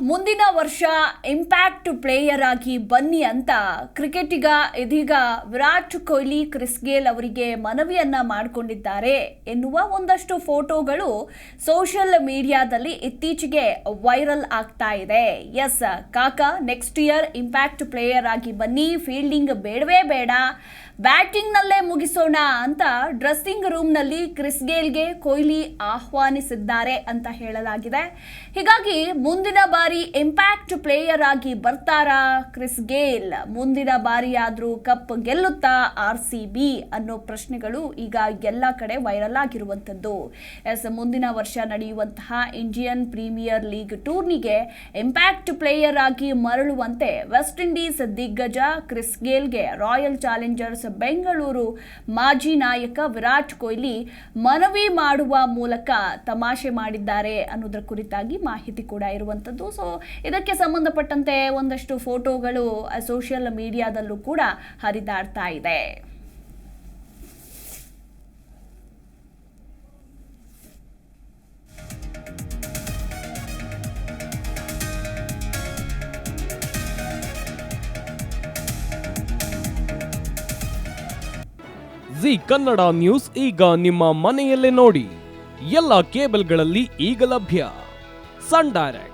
ಮುಂದಿನ ವರ್ಷ impact player ಆಗಿ ಬನ್ನಿ ಅಂತ ಕ್ರಿಕೆಟಿಗ ಇದೀಗ ವಿರಾಟ್ ಕೊಹ್ಲಿ, ಕ್ರಿಸ್ ಗೇಲ್ ಅವರಿಗೆ ಮನವಿಯನ್ನ ಮಾಡಿಕೊಂಡಿದ್ದಾರೆ ಎನ್ನುವ ಒಂದಷ್ಟು ಫೋಟೋಗಳು ಸೋಷಿಯಲ್ ಮೀಡಿಯಾದಲ್ಲಿ ಇತ್ತೀಚೆಗೆ ವೈರಲ್ ಆಗ್ತಾ ಇದೆ. ಎಸ್ ಕಾಕ ನೆಕ್ಸ್ಟ್ ಇಯರ್ ಇಂಪ್ಯಾಕ್ಟ್ ಪ್ಲೇಯರ್ ಆಗಿ ಬನ್ನಿ ಫೀಲ್ಡಿಂಗ್ ಬೇಡವೇ ಬೇಡ ಬ್ಯಾಟಿಂಗ್ನಲ್ಲೇ ಮುಗಿಸೋಣ ಅಂತ ಡ್ರೆಸ್ಸಿಂಗ್ ರೂಮ್ನಲ್ಲಿ ಕ್ರಿಸ್ ಗೇಲ್ಗೆ ಕೊಹ್ಲಿ ಆಹ್ವಾನಿಸಿದ್ದಾರೆ ಅಂತ ಹೇಳಲಾಗಿದೆ. ಹೀಗಾಗಿ ಮುಂದಿನ ಬಾರಿ ಇಂಪ್ಯಾಕ್ಟ್ ಪ್ಲೇಯರ್ ಆಗಿ ಬರ್ತಾರಾ ಕ್ರಿಸ್ ಗೇಲ್? ಮುಂದಿನ ಬಾರಿಯಾದರೂ ಕಪ್ ಗೆಲ್ಲುತ್ತಾ ಆರ್ ಸಿ ಬಿ ಅನ್ನೋ ಪ್ರಶ್ನೆಗಳು ಈಗ ಎಲ್ಲ ಕಡೆ ವೈರಲ್ ಆಗಿರುವಂಥದ್ದು. ಎಸ್, ಮುಂದಿನ ವರ್ಷ ನಡೆಯುವಂತಹ ಇಂಡಿಯನ್ ಪ್ರೀಮಿಯರ್ ಲೀಗ್ ಟೂರ್ನಿಗೆ ಇಂಪ್ಯಾಕ್ಟ್ ಪ್ಲೇಯರ್ ಆಗಿ ಮರಳುವಂತೆ ವೆಸ್ಟ್ ಇಂಡೀಸ್ ದಿಗ್ಗಜ ಕ್ರಿಸ್ ಗೇಲ್ಗೆ ರಾಯಲ್ ಚಾಲೆಂಜರ್ಸ್ ಬೆಂಗಳೂರು ಮಾಜಿ ನಾಯಕ ವಿರಾಟ್ ಕೊಹ್ಲಿ ಮನವಿ ಮಾಡುವ ಮೂಲಕ ತಮಾಷೆ ಮಾಡಿದ್ದಾರೆ ಅನ್ನೋದರ ಕುರಿತಾಗಿ ಮಾಹಿತಿ ಕೂಡ ಇರುವಂಥದ್ದು. ಸೊ ಇದಕ್ಕೆ ಸಂಬಂಧಪಟ್ಟಂತೆ ಒಂದಷ್ಟು ಫೋಟೋಗಳು ಸೋಷಿಯಲ್ ಮೀಡಿಯಾದಲ್ಲೂ ಕೂಡ ಹರಿದಾಡ್ತಾ ಇದೆ. ಜಿ ಕನ್ನಡ ನ್ಯೂಸ್ ಈಗ ನಿಮ್ಮ ಮನೆಯಲ್ಲೇ ನೋಡಿ. ಎಲ್ಲ ಕೇಬಲ್ಗಳಲ್ಲಿ ಈಗ ಲಭ್ಯ. Sun Direct.